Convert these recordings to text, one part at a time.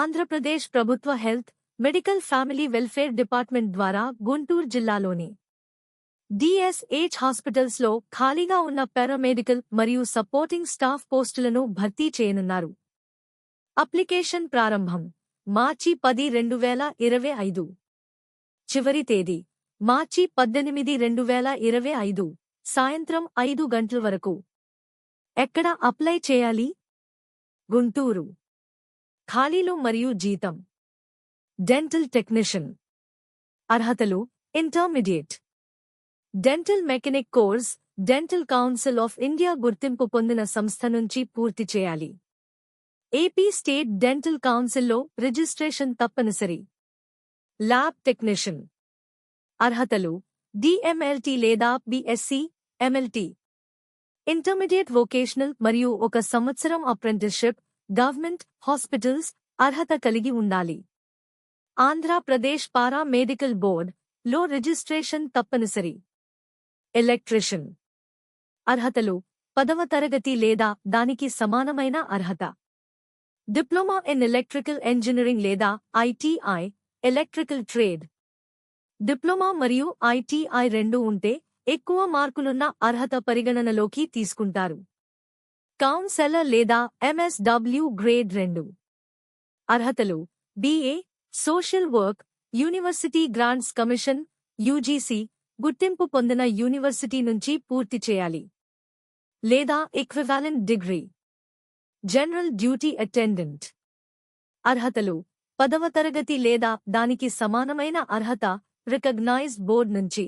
ఆంధ్రప్రదేశ్ ప్రభుత్వ health medical family welfare department ద్వారా గుంటూరు జిల్లాలోని డిఎస్హెచ్ హాస్పిటల్స్లో ఖాళీగా ఉన్న పారామెడికల్ మరియు సపోర్టింగ్ స్టాఫ్ పోస్టులను భర్తీ చేయనున్నారు. అప్లికేషన్ ప్రారంభం మార్చి పది రెండు వేల ఇరవై ఐదు. చివరి తేదీ మార్చి పద్దెనిమిది రెండు వేల ఇరవై ఐదు సాయంత్రం ఐదు గంటల వరకు. ఎక్కడ అప్లై చేయాలి? గుంటూరు. ఖాళీలు మరియు జీతం. డెంటల్ టెక్నీషియన్ అర్హతలు intermediate dental mechanic course dental council of India గుర్తింపు పొందిన సంస్థ నుంచి పూర్తి చేయాలి. ఏపీ స్టేట్ డెంటల్ కౌన్సిల్లో రిజిస్ట్రేషన్ తప్పనిసరి. ల్యాబ్ టెక్నీషియన్ అర్హతలు డిఎంఎల్టీ లేదా బిఎస్సి ఎంఎల్టీ ఇంటర్మీడియట్ వొకేషనల్ మరియు ఒక సంవత్సరం అప్రెంటిస్షిప్ గవర్నమెంట్ హాస్పిటల్స్ అర్హత కలిగి ఉండాలి. ఆంధ్రప్రదేశ్ పారా మెడికల్ బోర్డ్లో రిజిస్ట్రేషన్ తప్పనిసరి. ఎలక్ట్రిషియన్ అర్హతలు పదవ తరగతి లేదా దానికి సమానమైన అర్హత. డిప్లొమా ఇన్ ఎలక్ట్రికల్ ఇంజనీరింగ్ లేదా ఐటీఐ ఎలక్ట్రికల్ ట్రేడ్. డిప్లొమా మరియు ఐటీఐ రెండు ఉంటే ఎక్కువ మార్కులున్న అర్హత పరిగణనలోకి తీసుకుంటారు. కౌన్సెలర్ లేదా ఎంఎస్డబ్ల్యూ గ్రేడ్ రెండు. అర్హతలు BA social work university grants commission UGC గుర్తింపు పొందిన యూనివర్సిటీ నుంచి పూర్తి చేయాలి. లేదా equivalent degree general duty attendant అర్హతలు పదవ తరగతి లేదా దానికి సమానమైన అర్హత రికగ్నైజ్డ్ బోర్డ్ నుంచి.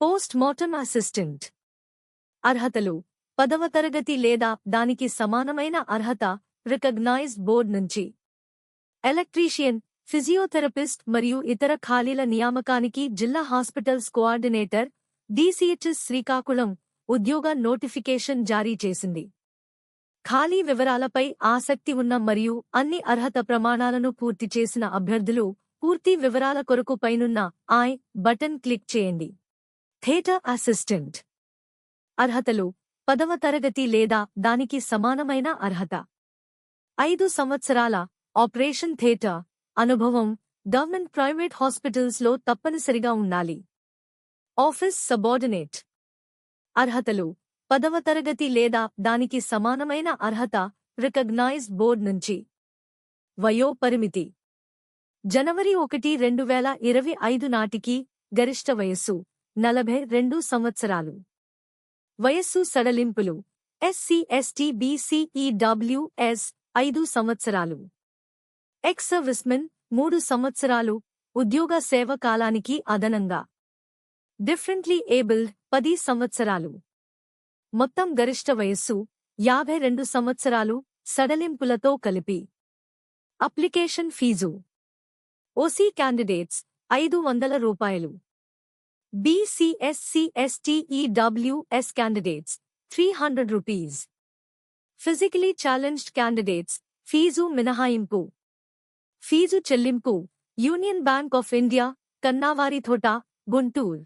పోస్ట్ మార్టం అసిస్టెంట్ అర్హతలు పదవ తరగతి లేదా దానికి సమానమైన అర్హత రికగ్నైజ్డ్ బోర్డ్ నుంచి. ఎలక్ట్రీషియన్ ఫిజియోథెరపిస్ట్ మరియు ఇతర ఖాళీల నియామకానికి జిల్లా హాస్పిటల్స్ కోఆర్డినేటర్ డీసీహెచ్ఎస్ శ్రీకాకుళం ఉద్యోగ నోటిఫికేషన్ జారీ చేసింది. ఖాళీ వివరాలపై ఆసక్తి ఉన్న మరియు అన్ని అర్హత ప్రమాణాలను పూర్తి చేసిన అభ్యర్థులు పూర్తి వివరాల కొరకు పైనున్న ఐ బటన్ క్లిక్ చేయండి. Theatre assistant. అర్హతలు పదవ తరగతి లేదా దానికి సమానమైన అర్హత. ఐదు సంవత్సరాల ఆపరేషన్ థియేటర్ అనుభవం గవర్నమెంట్ ప్రైవేట్ హాస్పిటల్స్లో తప్పనిసరిగా ఉండాలి. Office subordinate. అర్హతలు పదవ తరగతి లేదా దానికి సమానమైన అర్హత రికగ్నైజ్ బోర్డ్ నుంచి. వయో పరిమితి జనవరి ఒకటి రెండు వేల ఇరవై ఐదు నాటికి గరిష్ట వయస్సు నలభై రెండు సంవత్సరాలు. వయస్సు సడలింపులు. ఎస్సీ ఎస్టీ బీసీఈడబ్ల్యూఎస్ ఐదు సంవత్సరాలు. ఎక్స్ సర్వీస్మెన్ మూడు సంవత్సరాలు. ఉద్యోగ సేవ కాలానికి అదనంగా. డిఫరెంట్లీ ఏబుల్డ్ పది సంవత్సరాలు. మొత్తం గరిష్ట వయస్సు యాభై రెండు సంవత్సరాలు సడలింపులతో కలిపి. అప్లికేషన్ ఫీజు ఓసీ క్యాండిడేట్స్ ఐదు వందల రూపాయలు. BC SC ST EWS candidates three hundred rupees physically challenged candidates fee మినహాయింపు ఫీజు చెల్లింపు Union Bank of India Kannavarithota Guntur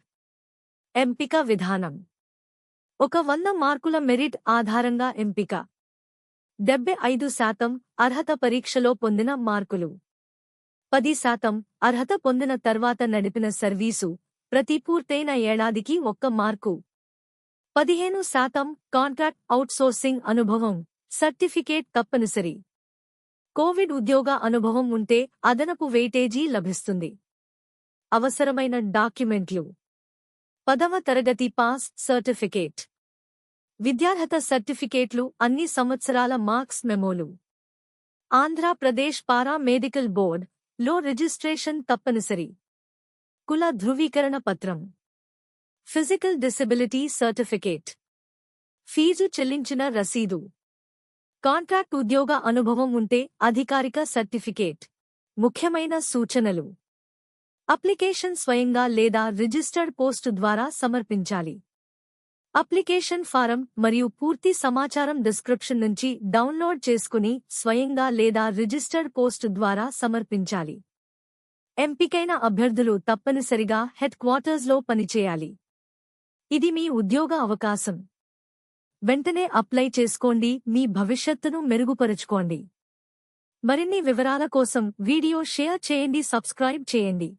ఎంపిక విధానం ఒక వంద మార్కుల మెరిట్ ఆధారంగా ఎంపిక. డెబ్బై ఐదు శాతం అర్హత పరీక్షలో పొందిన మార్కులు. పది శాతం అర్హత పొందిన తర్వాత నడిపిన సర్వీసు ప్రతి పూర్తయిన ఏడాదికి ఒక్క మార్కు. పదిహేను శాతం కాంట్రాక్ట్ అవుట్సోర్సింగ్ అనుభవం సర్టిఫికేట్ తప్పనిసరి. కోవిడ్ ఉద్యోగ అనుభవం ఉంటే అదనపు వెయిటేజీ లభిస్తుంది. అవసరమైన డాక్యుమెంట్లు. పదవ తరగతి పాస్ సర్టిఫికేట్. విద్యార్హత సర్టిఫికేట్లు అన్ని సంవత్సరాల మార్క్స్ మెమోలు. ఆంధ్రప్రదేశ్ పారా మెడికల్ బోర్డ్లో రిజిస్ట్రేషన్ తప్పనిసరి. కుల ధృవీకరణ పత్రం. ఫిజికల్ డిసెబిలిటీ సర్టిఫికేట్ ఫీజు చెల్లించిన రసీదు. కాంట్రాక్ట్ ఉద్యోగ అనుభవం ఉంటే అధికారిక సర్టిఫికేట్. ముఖ్యమైన సూచనలు. అప్లికేషన్ స్వయంగా లేదా రిజిస్టర్డ్ పోస్టు ద్వారా సమర్పించాలి. అప్లికేషన్ ఫారం మరియు పూర్తి సమాచారం డిస్క్రిప్షన్ నుంచి డౌన్లోడ్ చేసుకుని స్వయంగా లేదా రిజిస్టర్డ్ పోస్టు ద్వారా సమర్పించాలి. ఎంపికైన అభ్యర్థులు తప్పనిసరిగా హెడ్ క్వార్టర్స్లో పనిచేయాలి. ఇది మీ ఉద్యోగ అవకాశం. వెంటనే అప్లై చేసుకోండి మీ భవిష్యత్తును మెరుగుపరుచుకోండి. మరిన్ని వివరాల కోసం వీడియో షేర్ చేయండి సబ్స్క్రైబ్ చేయండి.